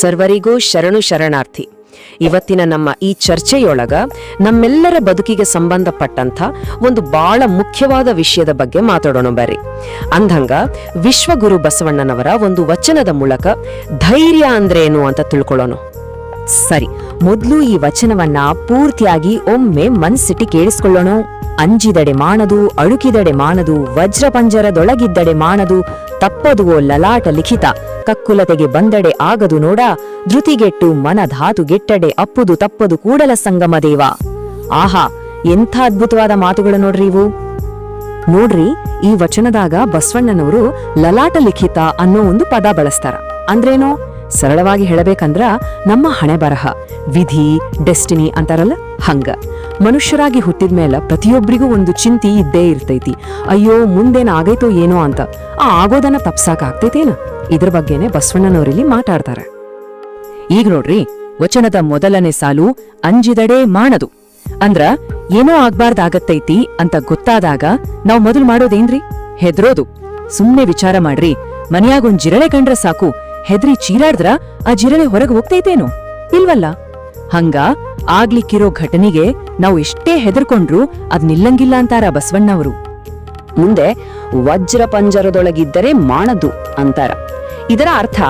ಸರ್ವರಿಗೂ ಶರಣು ಶರಣಾರ್ಥಿ. ಇವತ್ತಿನ ನಮ್ಮ ಈ ಚರ್ಚೆಯೊಳಗ ನಮ್ಮೆಲ್ಲರ ಬದುಕಿಗೆ ಸಂಬಂಧಪಟ್ಟಂಥ ಒಂದು ಬಹಳ ಮುಖ್ಯವಾದ ವಿಷಯದ ಬಗ್ಗೆ ಮಾತಾಡೋಣ ಬರ್ರಿ. ಅಂದಂಗ ವಿಶ್ವಗುರು ಬಸವಣ್ಣನವರ ಒಂದು ವಚನದ ಮೂಲಕ ಧೈರ್ಯ ಅಂದ್ರೇನು ಅಂತ ತಿಳ್ಕೊಳ್ಳೋಣ. ಸರಿ, ಮೊದಲು ಈ ವಚನವನ್ನ ಪೂರ್ತಿಯಾಗಿ ಒಮ್ಮೆ ಮನ್ಸಿಟ್ಟಿ ಕೇಳಿಸ್ಕೊಳ್ಳೋಣ. ಅಂಜಿದಡೆ ಮಾಡದು ಅಳುಕಿದಡೆ ಮಾಡದು ವಜ್ರ ಪಂಜರದೊಳಗಿದ್ದಡೆ ಮಾಣದು ತಪ್ಪದುವೋ ಲಲಾಟ ಲಿಖಿತ. ಕಕ್ಕುಲತೆಗೆ ಬಂದಡೆ ಆಗದು ನೋಡ, ಧೃತಿಗೆಟ್ಟು ಮನ ಧಾತು ಗೆಟ್ಟಡೆ ಅಪ್ಪುದು ತಪ್ಪದು ಕೂಡಲ ಸಂಗಮ ದೇವ. ಆಹಾ, ಎಂಥ ಅದ್ಭುತವಾದ ಮಾತುಗಳು ನೋಡ್ರಿ ಇವು. ನೋಡ್ರಿ, ಈ ವಚನದಾಗ ಬಸವಣ್ಣನವರು ಲಲಾಟ ಲಿಖಿತ ಅನ್ನೋ ಒಂದು ಪದ ಬಳಸ್ತಾರ. ಅಂದ್ರೇನು? ಸರಳವಾಗಿ ಹೇಳಬೇಕಂದ್ರ ನಮ್ಮ ಹಣೆ ಬರಹ ವಿಧಿ, ಡೆಸ್ಟಿನಿ ಅಂತಾರಲ್ಲ, ಹಂಗ. ಮನುಷ್ಯರಾಗಿ ಹುಟ್ಟಿದ ಮೇಲೆ ಪ್ರತಿಯೊಬ್ಬರಿಗೂ ಒಂದು ಚಿಂತಿ ಇದ್ದೇ ಇರ್ತೈತಿ. ಅಯ್ಯೋ, ಮುಂದೇನ ಆಗೈತೋ ಏನೋ ಅಂತ. ಆ ಆಗೋದನ್ನ ತಪ್ಸಾಕ್ ಆಗ್ತೈತೇನ? ಇದ್ರ ಬಗ್ಗೆನೆ ಬಸವಣ್ಣನವರಿಲ್ಲಿ ಮಾತಾಡ್ತಾರೆ. ಈಗ ನೋಡ್ರಿ, ವಚನದ ಮೊದಲನೇ ಸಾಲು ಅಂಜಿದಡೆ ಮಾಡದು ಅಂದ್ರ, ಏನೋ ಆಗ್ಬಾರ್ದಾಗತ್ತೈತಿ ಅಂತ ಗೊತ್ತಾದಾಗ ನಾವ್ ಮೊದಲು ಮಾಡೋದೇನ್ರಿ? ಹೆದ್ರೋದು. ಸುಮ್ನೆ ವಿಚಾರ ಮಾಡ್ರಿ ಮನ್ಯಾಗೊಂದ್ ಜಿರಳೆ ಕಂಡ್ರ ಸಾಕು. ಹೆದ್ರಿ ಚೀರಾಡ್ದ್ರ ಆ ಜಿರಳೆ ಹೊರಗೆ ಹೋಗ್ತೈತೇನು? ಇಲ್ವಲ್ಲ? ಹಂಗ ಆಗ್ಲಿಕ್ಕಿರೋ ಘಟನೆಗೆ ನಾವು ಎಷ್ಟೇ ಹೆದರ್ಕೊಂಡ್ರು ಅದ್ ನಿಲ್ಲಂಗಿಲ್ಲ ಅಂತಾರ ಬಸವಣ್ಣವರು. ಮುಂದೆ ವಜ್ರ ಪಂಜರದೊಳಗಿದ್ದರೆ ಮಾಣದು ಅಂತಾರ. ಇದರ ಅರ್ಥ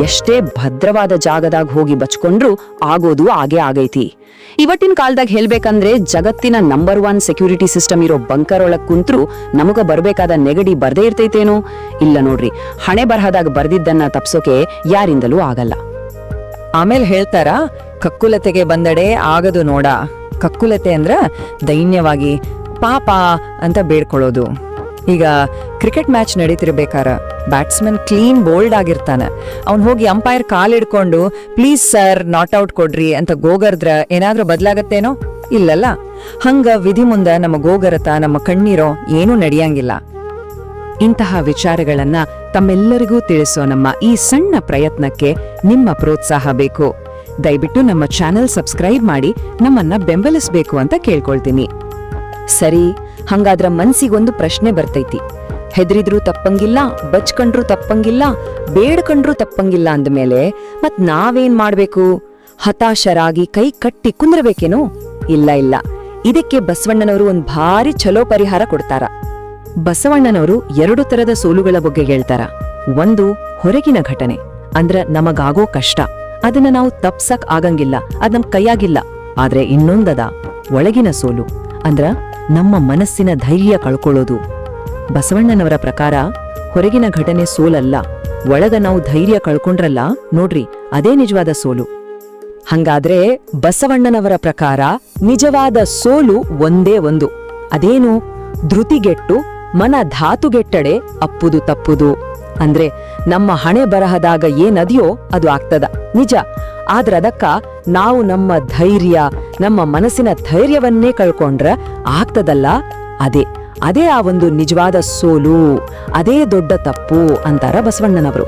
ಎಷ್ಟೇ ಭದ್ರವಾದ ಜಾಗದಾಗ ಹೋಗಿ ಬಚ್ಕೊಂಡ್ರೂ ಆಗೋದು ಆಗೇ ಆಗೈತಿ. ಇವತ್ತಿನ ಕಾಲದಾಗ ಹೇಳ್ಬೇಕಂದ್ರೆ ಜಗತ್ತಿನ ನಂಬರ್ ಒನ್ ಸೆಕ್ಯೂರಿಟಿ ಸಿಸ್ಟಮ್ ಇರೋ ಬಂಕರ್ ಒಳಗ್ ಕುಂತ್ರು ನಮಗ ಬರಬೇಕಾದ ನೆಗಡಿ ಬರ್ದೇ ಇರ್ತೈತೇನೋ? ಇಲ್ಲ ನೋಡ್ರಿ ಹಣೆ ಬರಹದಾಗ ಬರ್ದಿದ್ದನ್ನ ತಪ್ಸೋಕೆ ಯಾರಿಂದಲೂ ಆಗಲ್ಲ. ಆಮೇಲೆ ಹೇಳ್ತಾರ ಕಕ್ಕುಲತೆಗೆ ಬಂದಡೆ ಆಗದು ನೋಡ. ಕಕ್ಕುಲತೆ ಅಂದ್ರ ದೈನ್ಯವಾಗಿ ಪಾಪ ಅಂತ ಬೇಡ್ಕೊಳ್ಳೋದು. ಈಗ ಕ್ರಿಕೆಟ್ ಮ್ಯಾಚ್ ನಡೀತಿರ್ಬೇಕಾರ, ಬ್ಯಾಟ್ಸ್ಮನ್ ಕ್ಲೀನ್ ಬೋಲ್ಡ್ ಆಗಿರ್ತಾನೆ. ಅವ್ನು ಹೋಗಿ ಅಂಪೈರ್ ಕಾಲ್ ಹಿಡ್ಕೊಂಡು ಪ್ಲೀಸ್ ಸರ್, ನಾಟ್ ಔಟ್ ಕೊಡ್ರಿ ಅಂತ ಗೋಗರ್ದ್ರ ಏನಾದರೂ ಬದಲಾಗತ್ತೇನೋ? ಇಲ್ಲಲ್ಲ. ಹಂಗ ವಿಧಿ ಮುಂದ ನಮ್ಮ ಗೋಗರತ, ನಮ್ಮ ಕಣ್ಣೀರೋ ಏನೂ ನಡೆಯಂಗಿಲ್ಲ. ಇಂತಹ ವಿಚಾರಗಳನ್ನ ತಮ್ಮೆಲ್ಲರಿಗೂ ತಿಳಿಸೋ ನಮ್ಮ ಈ ಸಣ್ಣ ಪ್ರಯತ್ನಕ್ಕೆ ನಿಮ್ಮ ಪ್ರೋತ್ಸಾಹ ಬೇಕು. ದಯವಿಟ್ಟು ನಮ್ಮ ಚಾನೆಲ್ ಸಬ್ಸ್ಕ್ರೈಬ್ ಮಾಡಿ ನಮ್ಮನ್ನ ಬೆಂಬಲಿಸಬೇಕು ಅಂತ ಕೇಳ್ಕೊಳ್ತೀನಿ. ಸರಿ, ಹಂಗಾದ್ರ ಮನ್ಸಿಗೊಂದು ಪ್ರಶ್ನೆ ಬರ್ತೈತಿ. ಹೆದ್ರಿದ್ರೂ ತಪ್ಪಂಗಿಲ್ಲ, ಬಚ್ಕಂಡ್ರೂ ತಪ್ಪಂಗಿಲ್ಲ, ಬೇಡ್ಕಂಡ್ರೂ ತಪ್ಪಂಗಿಲ್ಲ ಅಂದ್ಮೇಲೆ ಮತ್ ನಾವೇನ್ ಮಾಡ್ಬೇಕು? ಹತಾಶರಾಗಿ ಕೈ ಕಟ್ಟಿ ಕುಂದ್ರಬೇಕೇನು? ಇಲ್ಲ ಇಲ್ಲ. ಇದಕ್ಕೆ ಬಸವಣ್ಣನವರು ಒಂದ್ ಭಾರಿ ಚಲೋ ಪರಿಹಾರ ಕೊಡ್ತಾರ. ಬಸವಣ್ಣನವರು ಎರಡು ತರದ ಸೋಲುಗಳ ಬಗ್ಗೆ ಹೇಳ್ತಾರ. ಒಂದು, ಹೊರಗಿನ ಘಟನೆ. ಅಂದ್ರ ನಮಗಾಗೋ ಕಷ್ಟ. ಅದನ್ನ ನಾವು ತಪ್ಸಕ್ ಆಗಂಗಿಲ್ಲ, ಅದ್ ನಮ್ ಕೈಯಾಗಿಲ್ಲ. ಆದ್ರೆ ಇನ್ನೊಂದದ, ಒಳಗಿನ ಸೋಲು. ಅಂದ್ರ ನಮ್ಮ ಮನಸ್ಸಿನ ಧೈರ್ಯ ಕಳ್ಕೊಳ್ಳೋದು. ಬಸವಣ್ಣನವರ ಪ್ರಕಾರ ಹೊರಗಿನ ಘಟನೆ ಸೋಲಲ್ಲ, ಒಳಗ ನಾವು ಧೈರ್ಯ ಕಳ್ಕೊಂಡ್ರಲ್ಲ ನೋಡ್ರಿ, ಅದೇ ನಿಜವಾದ ಸೋಲು. ಹಂಗಾದ್ರೆ ಬಸವಣ್ಣನವರ ಪ್ರಕಾರ ನಿಜವಾದ ಸೋಲು ಒಂದೇ ಒಂದು. ಅದೇನು ಧೃತಿಗೆಟ್ಟು ಮನ ಧಾತುಗೆಟ್ಟಡೆ ಅಪ್ಪುದು ತಪ್ಪುದು. ಅಂದ್ರೆ ನಮ್ಮ ಹಣೆ ಬರಹದಾಗ ಏನದ್ಯೋ ಅದು ಆಗ್ತದ. ನಿಜ. ಆದ್ರ ಅದಕ್ಕ ನಾವು ನಮ್ಮ ಧೈರ್ಯ, ನಮ್ಮ ಮನಸ್ಸಿನ ಧೈರ್ಯವನ್ನೇ ಕಳ್ಕೊಂಡ್ರ ಆಗ್ತದಲ್ಲ? ಅದೇ. ಅದೇ ಆ ಒಂದು ನಿಜವಾದ ಸೋಲು, ಅದೇ ದೊಡ್ಡ ತಪ್ಪು ಅಂತಾರ ಬಸವಣ್ಣನವರು.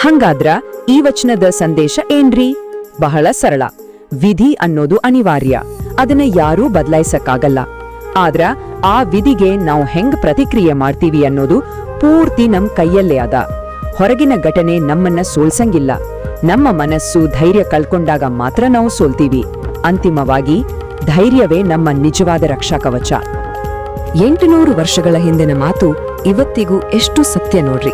ಹಂಗಾದ್ರ ಈ ವಚನದ ಸಂದೇಶ ಏನ್ರಿ? ಬಹಳ ಸರಳ. ವಿಧಿ ಅನ್ನೋದು ಅನಿವಾರ್ಯ. ಅದನ್ನ ಯಾರೂ ಬದಲಾಯಿಸಕ್ಕಾಗಲ್ಲ. ಆದ್ರ ಆ ವಿಧಿಗೆ ನಾವು ಹೆಂಗ್ ಪ್ರತಿಕ್ರಿಯೆ ಮಾಡ್ತೀವಿ ಅನ್ನೋದು ಪೂರ್ತಿ ನಮ್ ಕೈಯಲ್ಲೇ ಅದ. ಹೊರಗಿನ ಘಟನೆ ನಮ್ಮನ್ನ ಸೋಲ್ಸಂಗಿಲ್ಲ. ನಮ್ಮ ಮನಸ್ಸು ಧೈರ್ಯ ಕಳ್ಕೊಂಡಾಗ ಮಾತ್ರ ನಾವು ಸೋಲ್ತೀವಿ. ಅಂತಿಮವಾಗಿ, ಧೈರ್ಯವೇ ನಮ್ಮ ನಿಜವಾದ ರಕ್ಷಾ ಕವಚ. ಎಂಟುನೂರು ವರ್ಷಗಳ ಹಿಂದಿನ ಮಾತು ಇವತ್ತಿಗೂ ಎಷ್ಟು ಸತ್ಯ ನೋಡ್ರಿ.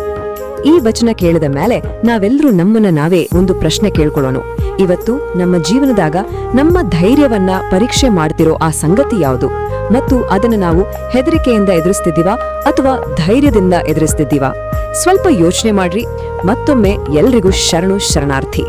ಈ ವಚನ ಕೇಳಿದ ಮೇಲೆ ನಾವೆಲ್ಲರೂ ನಮ್ಮನ್ನ ನಾವೇ ಒಂದು ಪ್ರಶ್ನೆ ಕೇಳ್ಕೊಳ್ಳೋಣ. ಇವತ್ತು ನಮ್ಮ ಜೀವನದಾಗ ನಮ್ಮ ಧೈರ್ಯವನ್ನ ಪರೀಕ್ಷೆ ಮಾಡ್ತಿರೋ ಆ ಸಂಗತಿ ಯಾವುದು? ಮತ್ತು ಅದನ್ನ ನಾವು ಹೆದರಿಕೆಯಿಂದ ಎದುರಿಸ್ತಿದ್ದೀವಾ ಅಥವಾ ಧೈರ್ಯದಿಂದ ಎದುರಿಸ್ತಿದ್ದೀವಾ? ಸ್ವಲ್ಪ ಯೋಚನೆ ಮಾಡ್ರಿ. ಮತ್ತೊಮ್ಮೆ ಎಲ್ರಿಗೂ ಶರಣು ಶರಣಾರ್ಥಿ.